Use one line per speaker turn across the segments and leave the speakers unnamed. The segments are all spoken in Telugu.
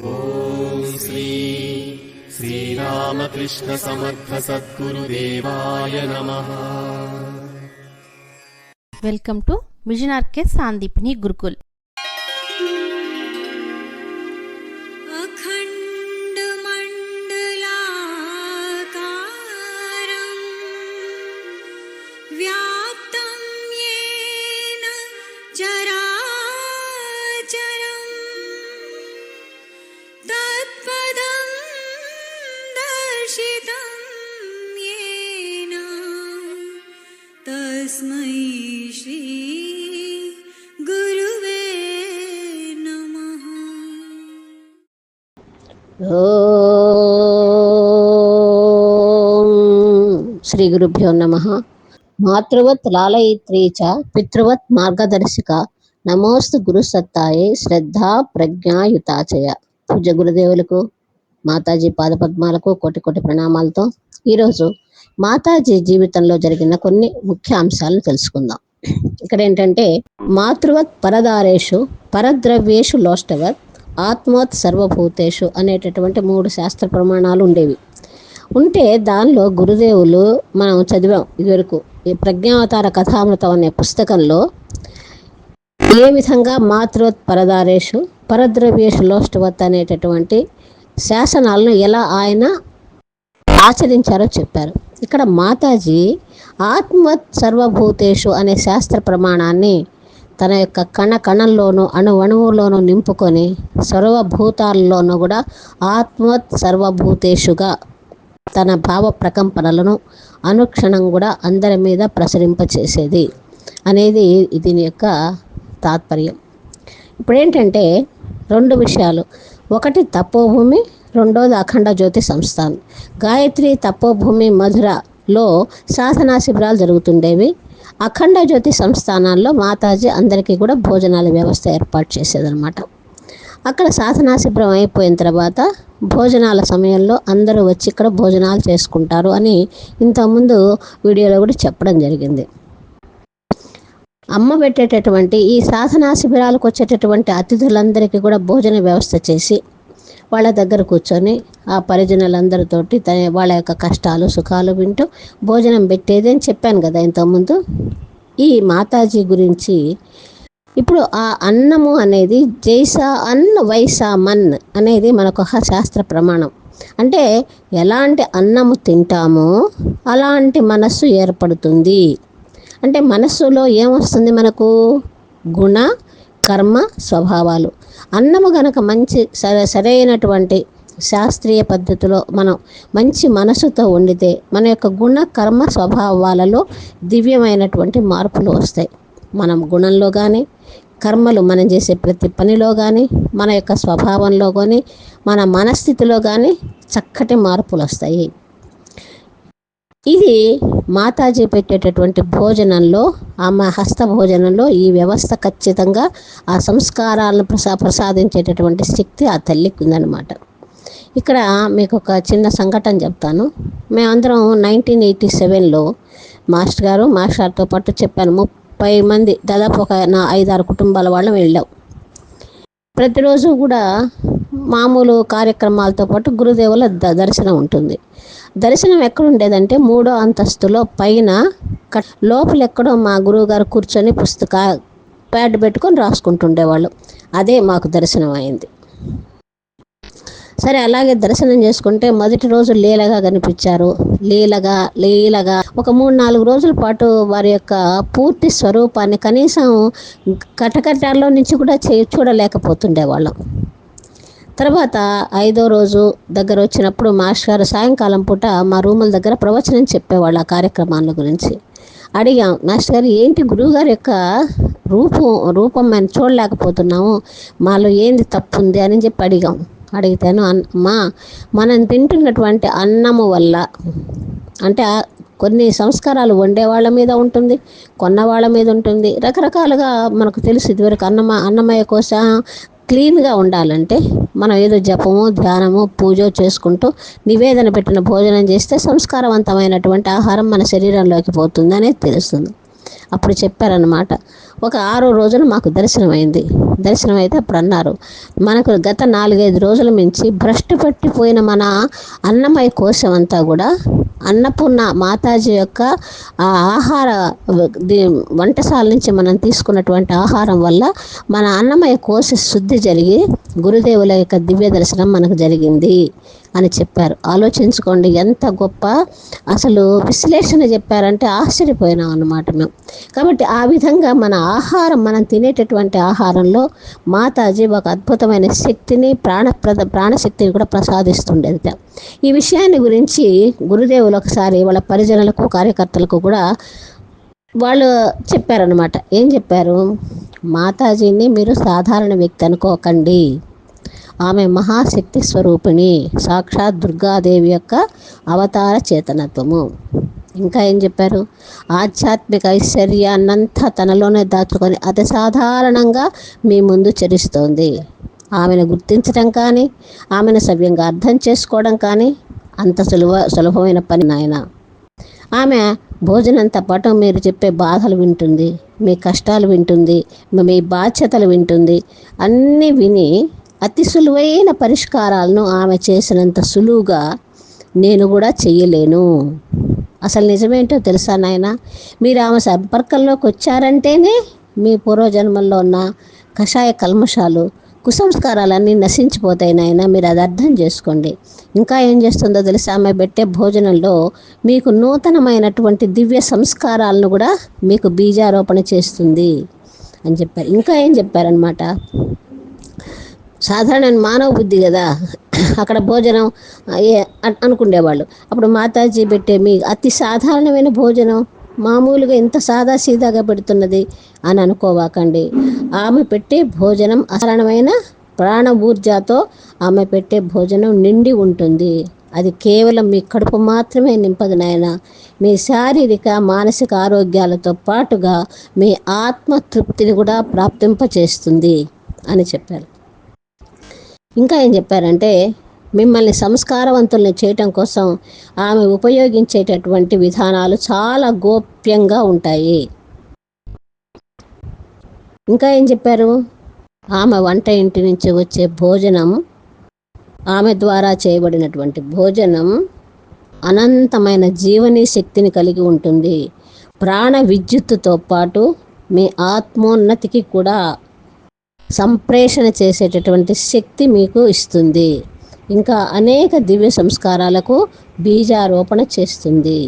ॐ श्री श्रीरामकृष्णसमर्थसद्गुरुदेवाय नमः
welcome to mission RK Sandipani
Gurukul Shri గురుభ్యో నమ. మాతృవత్ లాలయిత్రీ చ పితృవత్ మార్గదర్శిక. నమోస్తు గురుసత్తాయ శ్రద్ధా ప్రజ్ఞాయుతాచయ పూజ గురుదేవులకు మాతాజీ పాదపద్మాలకు కోటి కోటి ప్రణామాలతో ఈరోజు మాతాజీ జీవితంలో జరిగిన కొన్ని ముఖ్య అంశాలను తెలుసుకుందాం. ఇక్కడ ఏంటంటే మాతృవత్ పరదారేషు పరద్రవ్యేషు లోష్టవత్ ఆత్మవత్ సర్వభూతేషు అనేటటువంటి మూడు శాస్త్ర ప్రమాణాలు ఉండేవి. ఉంటే దానిలో గురుదేవులు మనం చదివాం ఇదివరకు. ఈ ప్రజ్ఞావతార కథామృతం అనే పుస్తకంలో ఏ విధంగా మాతృవత్ పరదారేషు పరద్రవ్యేషు లోష్టవత్ అనేటటువంటి శాసనాలను ఎలా ఆయన ఆచరించారో చెప్పారు. ఇక్కడ మాతాజీ ఆత్మవత్ సర్వభూతేషు అనే శాస్త్ర ప్రమాణాన్ని తన యొక్క కణ కణంలోనూ అణు అణువులోనూ నింపుకొని సర్వభూతాల్లోనూ కూడా ఆత్మవత్ సర్వభూతేషుగా తన భావ ప్రకంపనలను అనుక్షణం కూడా అందరి మీద ప్రసరింపచేసేది అనేది దీని యొక్క తాత్పర్యం. ఇప్పుడేంటంటే రెండు విషయాలు. ఒకటి తపోభూమి రెండోది అఖండ జ్యోతి సంస్థాన్. గాయత్రి తపోభూమి మధురలో సాధనా శిబిరాలు జరుగుతుండేవి. అఖండ జ్యోతి సంస్థానాల్లో మాతాజీ అందరికీ కూడా భోజనాల వ్యవస్థ ఏర్పాటు చేసేదన్నమాట. అక్కడ శాసనాశిబిరం అయిపోయిన తర్వాత భోజనాల సమయంలో అందరూ వచ్చి ఇక్కడ భోజనాలు చేసుకుంటారు అని ఇంతకుముందు వీడియోలో కూడా చెప్పడం జరిగింది. అమ్మ పెట్టేటటువంటి ఈ సాధనా శిబిరాలకు వచ్చేటటువంటి అతిథులందరికీ కూడా భోజన వ్యవస్థ చేసి వాళ్ళ దగ్గర కూర్చొని ఆ పరిజనులందరితోటి తన వాళ్ళ యొక్క కష్టాలు సుఖాలు వింటూ భోజనం పెట్టేది అని చెప్పాను కదా ఇంతకుముందు. ఈ మాతాజీ గురించి ఇప్పుడు ఆ అన్నము అనేది జైసా అన్న వైసా మన్ అనేది మనకు ఒక శాస్త్ర ప్రమాణం. అంటే ఎలాంటి అన్నము తింటామో అలాంటి మనస్సు ఏర్పడుతుంది. అంటే మనస్సులో ఏమొస్తుంది మనకు? గుణ కర్మ స్వభావాలు. అన్నము గనక మంచి సర సరైనటువంటి శాస్త్రీయ పద్ధతిలో మనం మంచి మనసుతో వండితే మన యొక్క గుణ కర్మ స్వభావాలలో దివ్యమైనటువంటి మార్పులు వస్తాయి. మనం గుణంలో కానీ కర్మలు మనం చేసే ప్రతి పనిలో కానీ మన యొక్క స్వభావంలో కానీ మన మనస్థితిలో కానీ చక్కటి మార్పులు వస్తాయి. ఇది మాతాజీ పెట్టేటటువంటి భోజనంలో ఆమె హస్త భోజనంలో ఈ వ్యవస్థ ఖచ్చితంగా ఆ సంస్కారాలను ప్రసా ప్రసాదించేటటువంటి శక్తి ఆ తల్లికి ఉందన్నమాట. ఇక్కడ మీకు ఒక చిన్న సంఘటన చెప్తాను. మేమందరం నైన్టీన్ ఎయిటీ సెవెన్లో మాస్టర్ గారు మాస్టర్తో పాటు చెప్పాను. ముప్పై మంది దాదాపు ఒక నా ఐదారు కుటుంబాల వాళ్ళం వెళ్ళాం. ప్రతిరోజు కూడా మామూలు కార్యక్రమాలతో పాటు గురుదేవుల ద దర్శనం ఉంటుంది. దర్శనం ఎక్కడ ఉండేదంటే మూడో అంతస్తులో పైన లోపల ఎక్కడో మా గురువు గారు కూర్చొని పుస్తక ప్యాడ్ పెట్టుకొని రాసుకుంటుండేవాళ్ళు. అదే మాకు దర్శనం అయింది సరే అలాగే దర్శనం చేసుకుంటే మొదటి రోజు లీలగా కనిపించారు. లీలగా లీలగా. ఒక మూడు నాలుగు రోజుల పాటు వారి యొక్క పూర్తి స్వరూపాన్ని కనీసం కటకటాల్లో నుంచి కూడా చే చూడలేకపోతుండేవాళ్ళం. తర్వాత ఐదో రోజు దగ్గర వచ్చినప్పుడు మాస్టర్ గారు సాయంకాలం పూట మా రూముల దగ్గర ప్రవచనం చెప్పేవాళ్ళు ఆ కార్యక్రమాల గురించి. అడిగాం మాస్టర్ గారు ఏంటి గురువుగారి యొక్క రూపం రూపం మేము చూడలేకపోతున్నాము. మాలో ఏంది తప్పు ఉంది? అని చెప్పి అడిగాం. అడిగితేను అమ్మా మనం తింటున్నటువంటి అన్నము వల్ల అంటే కొన్ని సంస్కారాలు వండే వాళ్ళ మీద ఉంటుంది కొన్న వాళ్ళ మీద ఉంటుంది. రకరకాలుగా మనకు తెలుసు ఇదివరకు అన్నమ అన్నమయ్య కోసం క్లీన్గా ఉండాలంటే మనం ఏదో జపము ధ్యానము పూజ చేసుకుంటూ నివేదన పెట్టిన భోజనం చేస్తే సంస్కారవంతమైనటువంటి ఆహారం మన శరీరంలోకి పోతుందనే తెలుస్తుంది. అప్పుడు చెప్పారనమాట ఒక ఆరో రోజున మాకు దర్శనమైంది. దర్శనం అయితే అప్పుడు అన్నారు మనకు గత నాలుగైదు రోజుల మించి భ్రష్టు పట్టిపోయిన మన అన్నమయ కోశం అంతా కూడా అన్నపూర్ణ మాతాజీ యొక్క ఆ ఆహార వంటశాల నుంచి మనం తీసుకున్నటువంటి ఆహారం వల్ల మన అన్నమయ కోశ శుద్ధి జరిగి గురుదేవుల యొక్క దివ్య దర్శనం మనకు జరిగింది అని చెప్పారు. ఆలోచించుకోండి ఎంత గొప్ప అసలు విశ్లేషణ చెప్పారంటే ఆశ్చర్యపోయినాం అన్నమాట మేము. కాబట్టి ఆ విధంగా మన ఆహారం మనం తినేటటువంటి ఆహారంలో మాతాజీ ఒక అద్భుతమైన శక్తిని ప్రాణప్రద ప్రాణశక్తిని కూడా ప్రసాదిస్తుండేది ఈ విషయాన్ని గురించి గురుదేవులు ఒకసారి వాళ్ళ పరిజనులకు కార్యకర్తలకు కూడా వాళ్ళు చెప్పారనమాట ఏం చెప్పారు? మాతాజీని మీరు సాధారణ వ్యక్తి అనుకోకండి. ఆమె మహాశక్తి స్వరూపిణి సాక్షాత్ దుర్గాదేవి యొక్క అవతార చేతనత్వము. ఇంకా ఏం చెప్పారు? ఆధ్యాత్మిక ఐశ్వర్యాన్నంతా తనలోనే దాచుకొని అతి సాధారణంగా మీ ముందు చరిస్తోంది. ఆమెను గుర్తించడం కానీ ఆమెను సవ్యంగా అర్థం చేసుకోవడం కానీ అంత సులభ సులభమైన పని నాయన. ఆమె భోజనంతో పాటు మీరు చెప్పే బాధలు వింటుంది మీ కష్టాలు వింటుంది మీ బాధ్యతలు వింటుంది. అన్నీ విని అతి సులువైన పరిష్కారాలను ఆమె చేసినంత సులువుగా నేను కూడా చెయ్యలేను. అసలు నిజమేంటో తెలుసా నాయన? మీరు ఆమె సంపర్కంలోకి వచ్చారంటేనే మీ పూర్వజన్మల్లో ఉన్న కషాయ కల్మషాలు కుసంస్కారాలన్నీ నశించిపోతాయి నాయన. మీరు అది అర్థం చేసుకోండి. ఇంకా ఏం చేస్తుందో తెలుసా? ఆమె పెట్టే భోజనంలో మీకు నూతనమైనటువంటి దివ్య సంస్కారాలను కూడా మీకు బీజారోపణ చేస్తుంది అని చెప్పారు. ఇంకా ఏం చెప్పారనమాట సాధారణ మానవ బుద్ధి కదా. అక్కడ భోజనం ఏ- అనుకునేవాళ్ళు అప్పుడు మాతాజీ పెట్టే మీ అతి సాధారణమైన భోజనం మామూలుగా ఇంత సాదా సీదాగా పెడుతున్నది అని అనుకోవాకండి. ఆమె పెట్టే భోజనం అసాధారణమైన ప్రాణ ఊర్జాతో ఆమె పెట్టే భోజనం నిండి ఉంటుంది. అది కేవలం మీ కడుపు మాత్రమే నింపదు నాయన. మీ శారీరక మానసిక ఆరోగ్యాలతో పాటుగా మీ ఆత్మ తృప్తిని కూడా ప్రాప్తింపచేస్తుంది అని చెప్పారు. ఇంకా ఏం చెప్పారంటే మిమ్మల్ని సంస్కారవంతుల్ని చేయటం కోసం ఆమె ఉపయోగించేటటువంటి విధానాలు చాలా గోప్యంగా ఉంటాయి. ఇంకా ఏం చెప్పారు? ఆమె వంట ఇంటి నుంచి వచ్చే భోజనం ఆమె ద్వారా చేయబడినటువంటి భోజనం అనంతమైన జీవనీ శక్తిని కలిగి ఉంటుంది. ప్రాణ విద్యుత్తుతో పాటు మీ ఆత్మోన్నతికి కూడా సంప్రేషణ చేసేటటువంటి శక్తి మీకు ఇస్తుంది. ఇంకా అనేక దివ్య సంస్కారాలకు బీజారోపణ చేస్తుంది.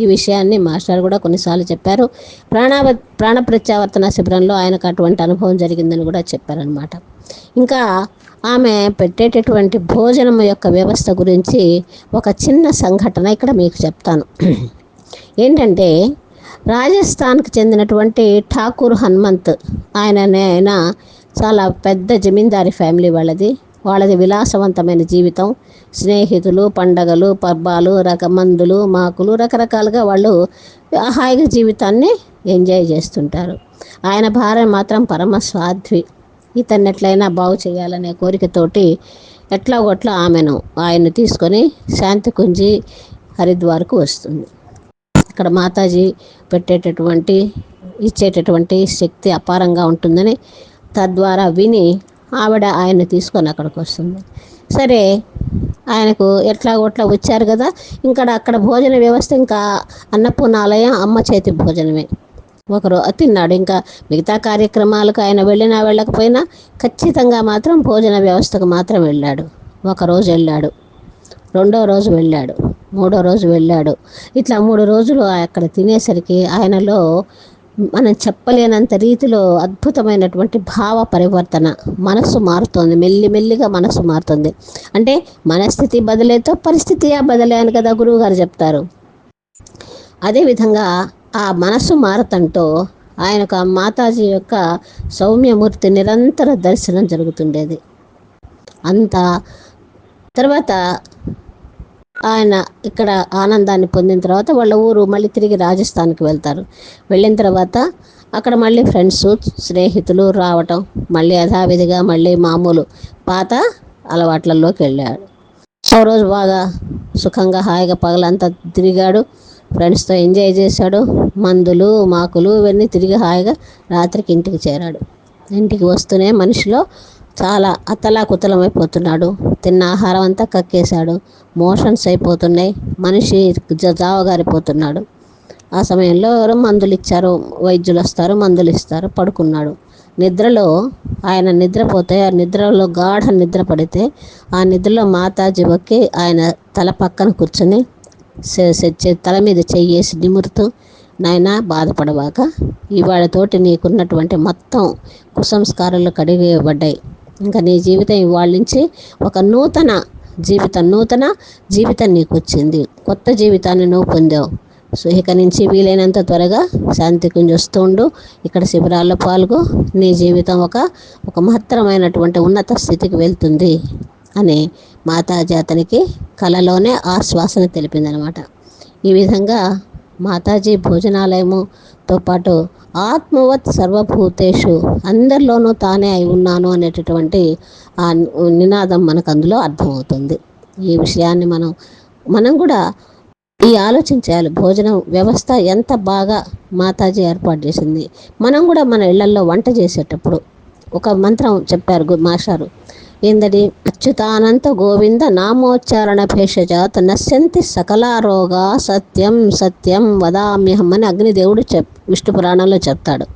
ఈ విషయాన్ని మాస్టర్ కూడా కొన్నిసార్లు చెప్పారు. ప్రాణావ ప్రాణ ప్రత్యావర్తన శిబిరంలో ఆయనకు అటువంటి అనుభవం జరిగిందని కూడా చెప్పారనమాట ఇంకా ఆమె పెట్టేటటువంటి భోజనం యొక్క వ్యవస్థ గురించి ఒక చిన్న సంఘటన ఇక్కడ మీకు చెప్తాను. ఏంటంటే రాజస్థాన్కి చెందినటువంటి ఠాకూర్ హనుమంత్ ఆయన ఆయన చాలా పెద్ద జమీందారి ఫ్యామిలీ వాళ్ళది. వాళ్ళది విలాసవంతమైన జీవితం. స్నేహితులు పండగలు పబ్బాలు రక మందులు మాకులు రకరకాలుగా వాళ్ళు హాయిగా జీవితాన్ని ఎంజాయ్ చేస్తుంటారు. ఆయన భార్య మాత్రం పరమ స్వాధ్వి ఇతన్ని ఎట్లయినా బాగు చేయాలనే కోరికతోటి ఎట్లా గొట్లా ఆమెను ఆయన్ని తీసుకొని శాంతి కుంజి హరిద్వార్కు వస్తుంది. ఇక్కడ మాతాజీ పెట్టేటటువంటి ఇచ్చేటటువంటి శక్తి అపారంగా ఉంటుందని తద్వారా విని ఆవిడ ఆయన తీసుకొని అక్కడికి వస్తుంది. సరే ఆయనకు ఎట్లా కొట్లా వచ్చారు కదా ఇంకా అక్కడ భోజన వ్యవస్థ ఇంకా అన్నపూర్ణాలయం అమ్మ చేతి భోజనమే. ఒకరు తిన్నాడు. ఇంకా మిగతా కార్యక్రమాలకు ఆయన వెళ్ళినా వెళ్ళకపోయినా ఖచ్చితంగా మాత్రం భోజన వ్యవస్థకు మాత్రం వెళ్ళాడు. ఒకరోజు వెళ్ళాడు. రెండో రోజు వెళ్ళాడు. మూడో రోజు వెళ్ళాడు. ఇట్లా మూడు రోజులు అక్కడ తినేసరికి ఆయనలో మనం చెప్పలేనంత రీతిలో అద్భుతమైనటువంటి భావ పరివర్తన మనస్సు మారుతోంది. మెల్లి మెల్లిగా మనస్సు మారుతుంది. అంటే మనస్థితి బదిలేతో పరిస్థితి బదిలే అని కదా గురువు గారు చెప్తారు అదేవిధంగా ఆ మనస్సు మారతంతో ఆయనకు ఆ మాతాజీ యొక్క సౌమ్యమూర్తి నిరంతర దర్శనం జరుగుతుండేది. అంత తర్వాత ఆయన ఇక్కడ ఆనందాన్ని పొందిన తర్వాత వాళ్ళ ఊరు మళ్ళీ తిరిగి రాజస్థాన్కి వెళ్తారు. వెళ్ళిన తర్వాత అక్కడ మళ్ళీ ఫ్రెండ్స్ స్నేహితులు రావటం మళ్ళీ యథావిధిగా మళ్ళీ మామూలు పాత అలవాట్లలోకి వెళ్ళాడు. సో రోజు బాగా సుఖంగా హాయిగా పగలంతా తిరిగాడు. ఫ్రెండ్స్తో ఎంజాయ్ చేశాడు. మందులు మాకులు ఇవన్నీ తిరిగి హాయిగా రాత్రికి ఇంటికి చేరాడు. ఇంటికి వస్తూనే మనిషిలో చాలా అతలాకుతలమైపోతున్నాడు తిన్న ఆహారం అంతా కక్కేశాడు. మోషన్స్ అయిపోతున్నాయి. మనిషి జ- జావగారిపోతున్నాడు. ఆ సమయంలో ఎవరు మందులు ఇచ్చారు వైద్యులు వస్తారు మందులు ఇస్తారు పడుకున్నాడు. నిద్రలో ఆయన నిద్రపోతే ఆ నిద్రలో గాఢ నిద్ర పడితే ఆ నిద్రలో మాతాజీ ఒక్కి ఆయన తల పక్కన కూర్చొని తల మీద చెయ్యేసి నిమురుతూ నాయన బాధపడవాక ఇవాళతోటి నీకున్నటువంటి మొత్తం కుసంస్కారాలు కడిగేయబడ్డాయి. ఇంకా నీ జీవితం ఇవాళ నుంచి ఒక నూతన జీవితం నూతన జీవితం నీకు వచ్చింది. కొత్త జీవితాన్ని నువ్వు పొందావు. సో ఇక నుంచి వీలైనంత త్వరగా శాంతి కుంజ వస్తుండు ఇక్కడ శిబిరాల్లో పాల్గొ. నీ జీవితం ఒక ఒక మహత్తరమైనటువంటి ఉన్నత స్థితికి వెళ్తుంది అని మాతాజీ అతనికి కలలోనే ఆశ్వాసన తెలిపిందనమాట. ఈ విధంగా మాతాజీ భోజనాలయముతో పాటు ఆత్మవత్ సర్వభూతేషు అందరిలోనూ తానే అయి ఉన్నాను అనేటటువంటి ఆ నినాదం మనకు అందులో అర్థమవుతుంది. ఈ విషయాన్ని మనం మనం కూడా ఈ ఆలోచన చేయాలి. భోజనం వ్యవస్థ ఎంత బాగా మాతాజీ ఏర్పాటు చేసింది. మనం కూడా మన ఇళ్ళల్లో వంట చేసేటప్పుడు ఒక మంత్రం చెప్పారు మాస్టారు. ఏందది అచ్యుతానంత గోవింద నామోచ్చారణ భేషజాత్ నశ్యంతి సకలారోగా సత్యం సత్యం వదామ్యహం అని అగ్నిదేవుడు చెప్ విష్ణు పురాణంలో చెప్తాడు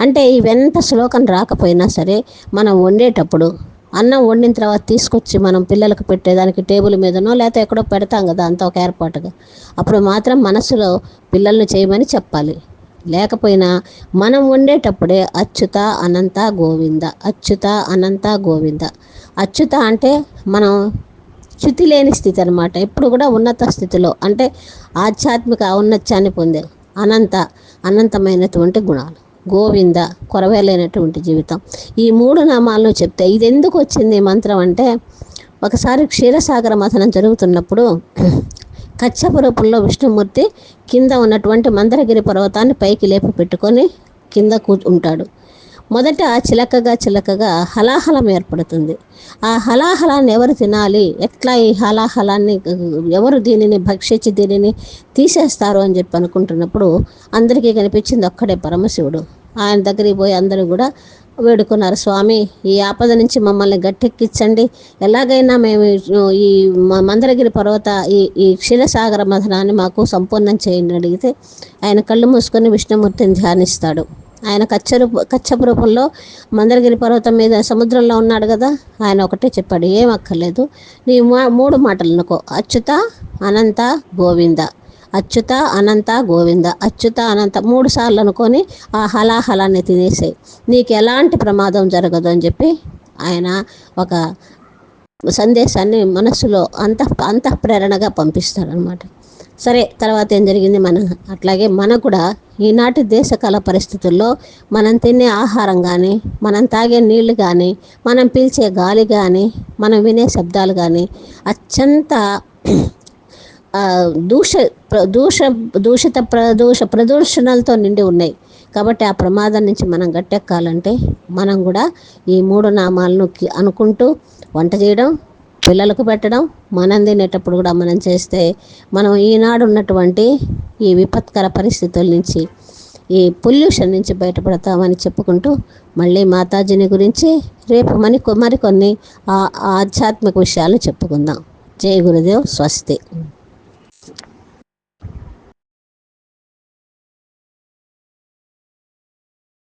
అంటే ఇవెంత శ్లోకం రాకపోయినా సరే మనం వండేటప్పుడు అన్నం వండిన తర్వాత తీసుకొచ్చి మనం పిల్లలకు పెట్టేదానికి టేబుల్ మీదనో లేకపోతే ఎక్కడో పెడతాం కదా అంత ఒక ఏర్పాటుగా అప్పుడు మాత్రం మనసులో పిల్లల్ని చేయమని చెప్పాలి లేకపోయినా మనం వండేటప్పుడే అచ్యుత అనంత గోవింద. అచ్యుత అనంత గోవింద. అచ్యుత అంటే మనం చ్యుతి లేని స్థితి అనమాట ఎప్పుడు కూడా ఉన్నత స్థితిలో అంటే ఆధ్యాత్మిక ఔన్నత్యాన్ని పొందే అనంత అనంతమైనటువంటి గుణాలు. గోవింద కొరవేలైనటువంటి జీవితం. ఈ మూడు నామాలను చెప్తే ఇది ఎందుకు వచ్చింది మంత్రం అంటే ఒకసారి క్షీరసాగర మథనం జరుగుతున్నప్పుడు కచ్చప రూపంలో విష్ణుమూర్తి కింద ఉన్నటువంటి మందరగిరి పర్వతాన్ని పైకి లేపి పెట్టుకొని కింద కూ ఉంటాడు. మొదట చిలకగా చిలకగా హలాహలం ఏర్పడుతుంది. ఆ హలాహలాన్ని ఎవరు తినాలి? ఎట్లా ఈ హలాహలాన్ని ఎవరు దీనిని భక్షించి దీనిని తీసేస్తారు అని చెప్పి అనుకుంటున్నప్పుడు అందరికీ కనిపించింది ఒక్కడే పరమశివుడు. ఆయన దగ్గరికి పోయి అందరూ కూడా వేడుకున్నారు. స్వామి ఈ ఆపద నుంచి మమ్మల్ని గట్టెక్కించండి. ఎలాగైనా మేము ఈ- మ- మందరగిరి పర్వత ఈ ఈ క్షీరసాగర మథనాన్ని మాకు సంపూర్ణం చేయండి అడిగితే ఆయన కళ్ళు మూసుకొని విష్ణుమూర్తిని ధ్యానిస్తాడు. ఆయన కచ్చరూప కచ్చపు రూపంలో మందరగిరి పర్వతం మీద సముద్రంలో ఉన్నాడు కదా ఆయన ఒకటే చెప్పాడు ఏం అక్కర్లేదు. నీ మా- మూడు మాటలు అనుకో. అచ్యుత అనంత గోవింద. అచ్యుత అనంత గోవింద. అచ్యుత అనంత మూడు సార్లు అనుకొని ఆ హలాహలాన్ని తినేసాయి. నీకు ఎలాంటి ప్రమాదం జరగదు అని చెప్పి ఆయన ఒక సందేశాన్ని మనస్సులో అంత అంతఃప్రేరణగా పంపిస్తారనమాట సరే తర్వాత ఏం జరిగింది? మన అట్లాగే మనకు కూడా ఈనాటి దేశకాల పరిస్థితుల్లో మనం తినే ఆహారం కానీ మనం తాగే నీళ్ళు కానీ మనం పీల్చే గాలి కానీ మనం వినే శబ్దాలు కానీ అత్యంత దూష ప్ర- దూష దూషిత ప్రదూష ప్రదూషణలతో నిండి ఉన్నాయి. కాబట్టి ఆ ప్రమాదం నుంచి మనం గట్టెక్కాలంటే మనం కూడా ఈ మూడు నామాలను అనుకుంటూ వంట చేయడం పిల్లలకు పెట్టడం మనం తినేటప్పుడు కూడా మనం చేస్తే మనం ఈనాడు ఉన్నటువంటి ఈ విపత్కర పరిస్థితుల నుంచి ఈ పొల్యూషన్ నుంచి బయటపడతామని చెప్పుకుంటూ మళ్ళీ మాతాజీని గురించి రేపు మరి మరికొన్ని ఆ- ఆధ్యాత్మిక విషయాలు చెప్పుకుందాం. జై గురుదేవ్ స్వస్తి.